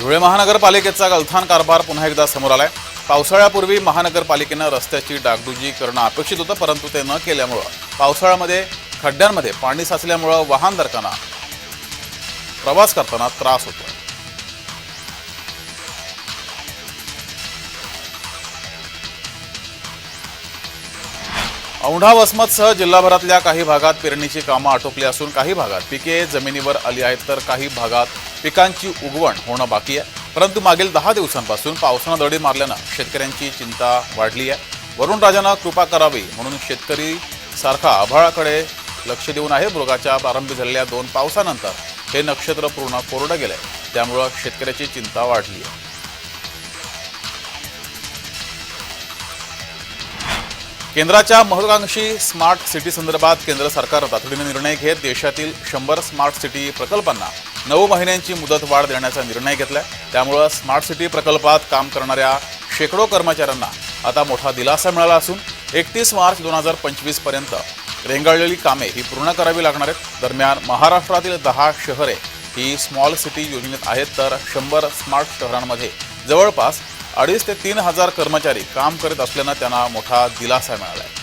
धुळे महानगरपालिकेचा गलथान कारभार पुन्हा एकदा समोर आलाय. पावसाळ्यापूर्वी महानगरपालिकेनं रस्त्याची डागडुजी करणं अपेक्षित होतं परंतु ते न केल्यामुळं पावसाळ्यामध्ये खड्ड्यांमध्ये पाणी साचल्यामुळं वाहनधारकांना प्रवास करताना त्रास होतो औंढा वसमतसह जिल्हाभरातल्या काही भागात पेरणीची कामं आटोपली असून काही भागात पिके जमिनीवर आली आहेत तर काही भागात पिकांची उगवण होणं बाकी आहे. परंतु मागील दहा दिवसांपासून पावसानं दडी मारल्यानं शेतकऱ्यांची चिंता वाढली आहे. वरुणराजानं कृपा करावी म्हणून शेतकरी सारखा आभाळाकडे लक्ष देऊन आहे. मृगाच्या प्रारंभी झालेल्या दोन पावसानंतर हे नक्षत्र पूर्ण कोरडं गेलंय. त्यामुळं शेतकऱ्याची चिंता वाढली आहे. केंद्राच्या महत्वाकांक्षी स्मार्ट सिटी संदर्भात केंद्र सरकार तातडीने निर्णय घेत देशातील शंभर स्मार्ट सिटी प्रकल्पांना नऊ महिन्यांची मुदत वाढ देण्याचा निर्णय घेतला त्यामुळं स्मार्ट सिटी प्रकल्पात काम करणाऱ्या शेकडो कर्मचाऱ्यांना आता मोठा दिलासा मिळाला असून एकतीस मार्च दोन हजार पंचवीसपर्यंत रेंगाळलेली कामे ही पूर्ण करावी लागणार आहेत. दरम्यान महाराष्ट्रातील दहा शहरे ही स्मॉल सिटी योजनेत आहेत तर शंभर स्मार्ट शहरांमध्ये जवळपास अडीच ते तीन हजार कर्मचारी काम करत असल्यानं त्यांना मोठा दिलासा मिळाला आहे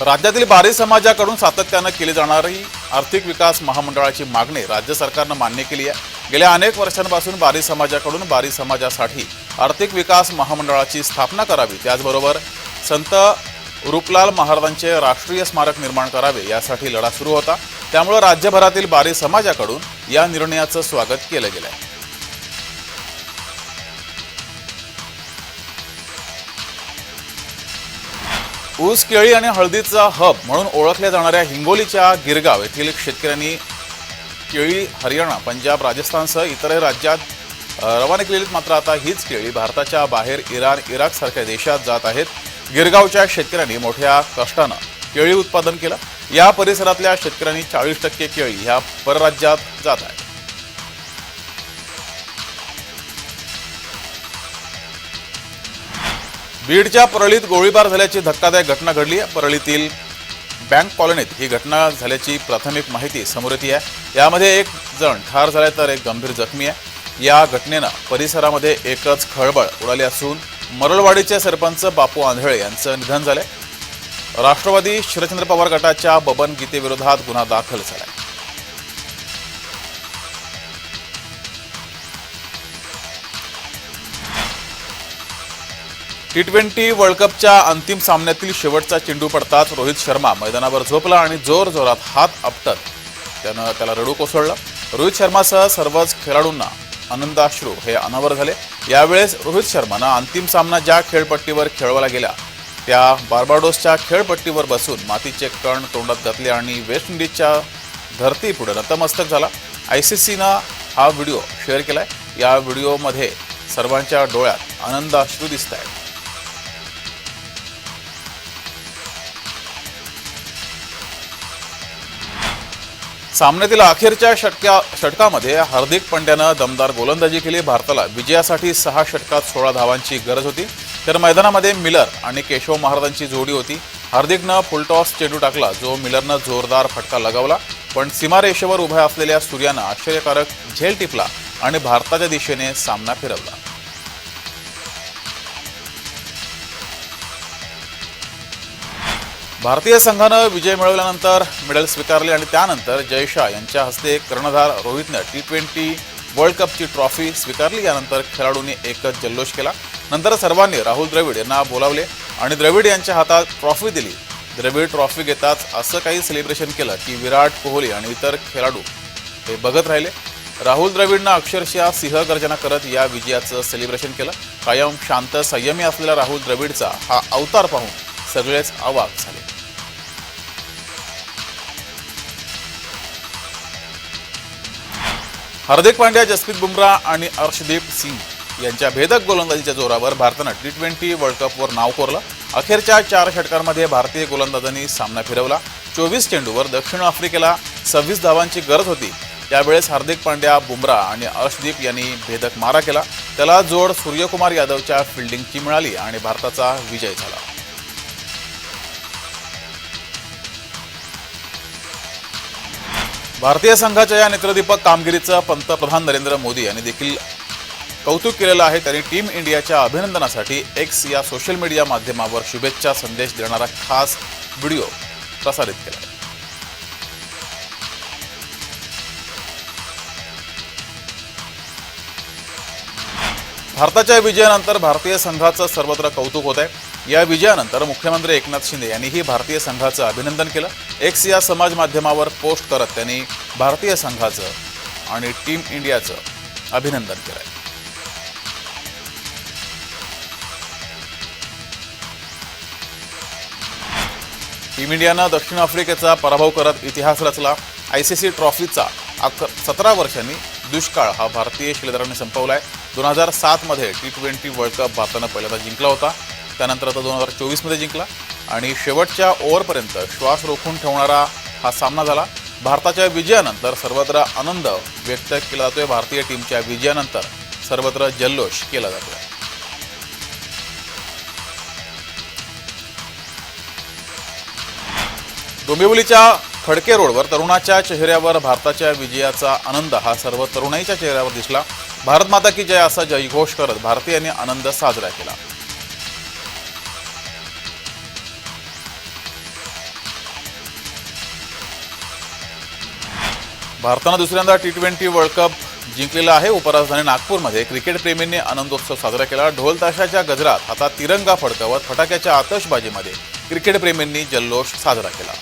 राज्यातील बारी समाजाकडून सातत्यानं केली जाणारी आर्थिक विकास महामंडळाची मागणी राज्य सरकारनं मान्य केली आहे. गेल्या अनेक वर्षांपासून बारी समाजाकडून बारी समाजासाठी आर्थिक विकास महामंडळाची स्थापना करावी त्याचबरोबर संत रूपलाल महाराजांचे राष्ट्रीय स्मारक निर्माण करावे यासाठी लढा सुरू होता. त्यामुळे राज्यभरातील बारी समाजाकडून या निर्णयाचं स्वागत केलं गेलं आहे ऊस केळी आणि हळदीचा हब म्हणून ओळखल्या जाणाऱ्या हिंगोलीच्या गिरगाव येथील शेतकऱ्यांनी केळी हरियाणा पंजाब राजस्थानसह इतरही राज्यात रवाना केलेली मात्र आता हीच केळी भारताच्या बाहेर इराण इराकसारख्या देशात जात आहेत. गिरगावच्या शेतकऱ्यांनी मोठ्या कष्टानं केळी उत्पादन केलं. या परिसरातल्या शेतकऱ्यांनी चाळीस टक्के केळी ह्या परराज्यात जात आहेत. बीडच्या परळीत गोळीबार झाल्याची धक्कादायक घटना घडली. आहे परळीतील बँक कॉलनीत ही घटना झाल्याची प्राथमिक माहिती समोर येते आहे. यामध्ये एक जण ठार झालाय तर एक गंभीर जखमी आहे. या घटनेनं परिसरामध्ये एकच खळबळ उडाली असून मरळवाडीचे सरपंच बापू आंधळे यांचं निधन झालंय. राष्ट्रवादी शरदचंद्र पवार गटाच्या बबन गीतेविरोधात गुन्हा दाखल झालाय. टी ट्वेंटी वर्ल्ड कपच्या अंतिम सामन्यातील शेवटचा चेंडू पडताच रोहित शर्मा मैदानावर झोपला आणि जोर जोरात हात आपटत त्यानं त्याला रडू कोसळलं. रोहित शर्मासह सर्वच खेळाडूंना आनंदाश्रू हे अनावर झाले. यावेळेस रोहित शर्मानं अंतिम सामना ज्या खेळपट्टीवर खेळवला गेला त्या बार्बाडोसच्या खेळपट्टीवर बसून मातीचे कण तोंडात घातले आणि वेस्ट इंडिजच्या धरती पुढे नतमस्तक झाला. आय सी सीनं हा व्हिडिओ शेअर केला आहे या व्हिडिओमध्ये सर्वांच्या डोळ्यात आनंदाश्रू दिसत आहेत सामन्यातील अखेरच्या षटक्या षटकामध्ये हार्दिक पंड्यानं दमदार गोलंदाजी केली. भारताला विजयासाठी सहा षटकात सोळा धावांची गरज होती. तर मैदानामध्ये मिलर आणि केशव महाराजांची जोडी होती. हार्दिकनं फुलटॉस चेंडू टाकला जो मिलरनं जोरदार फटका लगावला. पण सीमारेषेवर उभ्या असलेल्या सूर्यानं आश्चर्यकारक झेल टिपला आणि भारताच्या दिशेने सामना फिरवला. भारतीय संघानं विजय मिळवल्यानंतर मेडल स्वीकारले आणि त्यानंतर जयशा यांच्या हस्ते कर्णधार रोहितनं टी ट्वेंटी वर्ल्ड कपची ट्रॉफी स्वीकारली. यानंतर खेळाडूंनी एकच जल्लोष केला. नंतर सर्वांनी राहुल द्रविड यांना बोलावले आणि द्रविड यांच्या हातात ट्रॉफी दिली. द्रविड ट्रॉफी घेताच असं काही सेलिब्रेशन केलं की विराट कोहली आणि इतर खेळाडू हे बघत राहिले. राहुल द्रविडनं अक्षरशः सिंहगर्जना करत या विजयाचं सेलिब्रेशन केलं. कायम शांत संयमी असलेला राहुल द्रविडचा हा अवतार पाहून सगळेच आवाक झाले. हार्दिक पांड्या जसप्रीत बुमराह आणि अर्शदीप सिंग यांच्या भेदक गोलंदाजीच्या जोरावर भारतानं टी ट्वेंटी वर्ल्ड कपवर नाव कोरलं. अखेरच्या चार षटकांमध्ये भारतीय गोलंदाजांनी सामना फिरवला. चोवीस चेंडूवर दक्षिण आफ्रिकेला सव्वीस धावांची गरज होती. त्यावेळेस हार्दिक पांड्या बुमराह आणि अर्शदीप यांनी भेदक मारा केला. त्याला जोड सूर्यकुमार यादवच्या फिल्डिंगची मिळाली आणि भारताचा विजय झाला. भारतीय संघाच्या या नेत्रदीपक कामगिरीचं पंतप्रधान नरेंद्र मोदी यांनी देखील कौतुक केलेलं आहे. त्यांनी टीम इंडियाच्या अभिनंदनासाठी एक्स या सोशल मीडिया माध्यमावर शुभेच्छा संदेश देणारा खास व्हिडिओ प्रसारित केला भारताच्या विजयानंतर भारतीय संघाचं सर्वत्र कौतुक होत आहे या विजयानंतर मुख्यमंत्री एकनाथ शिंदे यांनीही भारतीय संघाचं अभिनंदन केलं. एक्स या समाज माध्यमावर पोस्ट करत त्यांनी भारतीय संघाचं आणि टीम इंडियाचं अभिनंदन केलं आहे टीम इंडियानं दक्षिण आफ्रिकेचा पराभव करत इतिहास रचला. आय सी सी ट्रॉफीचा अक सतरा वर्षांनी दुष्काळ हा भारतीय शिलेदारांनी आहे दोन हजार सातमध्ये टी ट्वेंटी वर्ल्ड कप भारतानं पहिल्यांदा जिंकला होता. त्यानंतर आता दोन हजार चोवीसमध्ये जिंकला. आणि शेवटच्या ओव्हरपर्यंत श्वास रोखून ठेवणारा हा सामना झाला. भारताच्या विजयानंतर सर्वत्र आनंद व्यक्त केला जातोय. भारतीय टीमच्या विजयानंतर सर्वत्र जल्लोष केला जातोय. डोंबिवलीच्या खडके रोडवर तरुणाच्या चेहऱ्यावर भारताच्या विजयाचा आनंद. हा सर्व तरुणाईच्या चेहऱ्यावर दिसला. भारत माता की जय असा जयघोष करत भारतीयांनी आनंद साजरा केला. भारतानं दुसऱ्यांदा टी ट्वेंटी वर्ल्ड कप जिंकलेला आहे. उपराजधानी नागपूरमध्ये क्रिकेट प्रेमींनी आनंदोत्सव साजरा केला. ढोल ताशाच्या गजरात आता तिरंगा फडकावत फटाक्याच्या आतषबाजीमध्ये क्रिकेट प्रेमींनी जल्लोष साजरा केला.